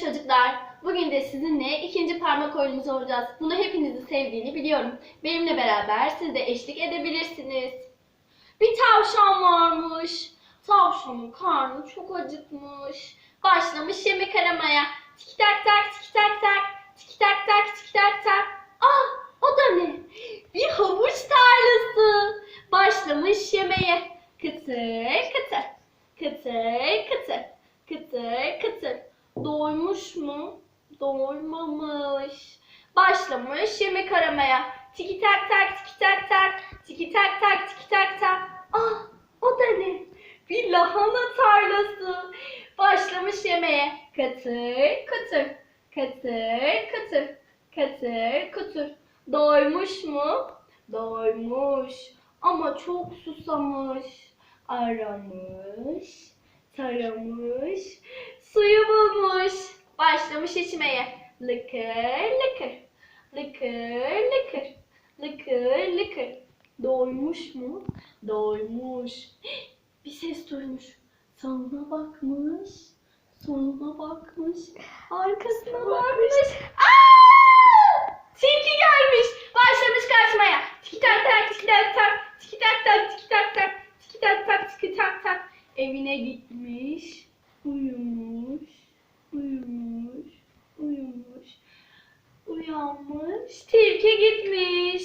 çocuklar. Bugün de sizinle ikinci parmak oyunumuzu oynayacağız. Bunu hepinizin sevdiğini biliyorum. Benimle beraber siz de eşlik edebilirsiniz. Bir tavşan varmış. Tavşanın karnı çok acıkmış. Başlamış yemek aramaya. Tiki tak tak tiki tak tak. Tiki tak tak tiki tak tak. Ah o da ne? Bir havuç tarlası. Başlamış yemeye. Kıtır kıtır. Kıtır kıtır. Kıtır kıtır. Doymuş mu? Doymamış. Başlamış yemek aramaya. Tiki tak tak tiki tak tak. Tiki tak tak tiki tak tak. Ah o da ne? Bir lahana tarlası. Başlamış yemeğe. Kıtır kıtır. Kıtır kıtır. Kıtır kıtır. Doymuş mu? Doymuş. Ama çok susamış. Aramış, taramış, suyu bulmuş. Başlamış içmeye. Lıkır lıkır. Lıkır lıkır. Lıkır lıkır. Doymuş mu? Doymuş. Bir ses duymuş. Sağına bakmış. Soluna bakmış. Arkasına bakmış. Aa! Tilki gelmiş. Başlamış kaçmaya. Tiki tak tak tiki tak tak. Tiki tak tak tiki tak tak. Tiki tak tak tiki tak tak. Evine gitmiş. yağmış. Tilki gitmiş.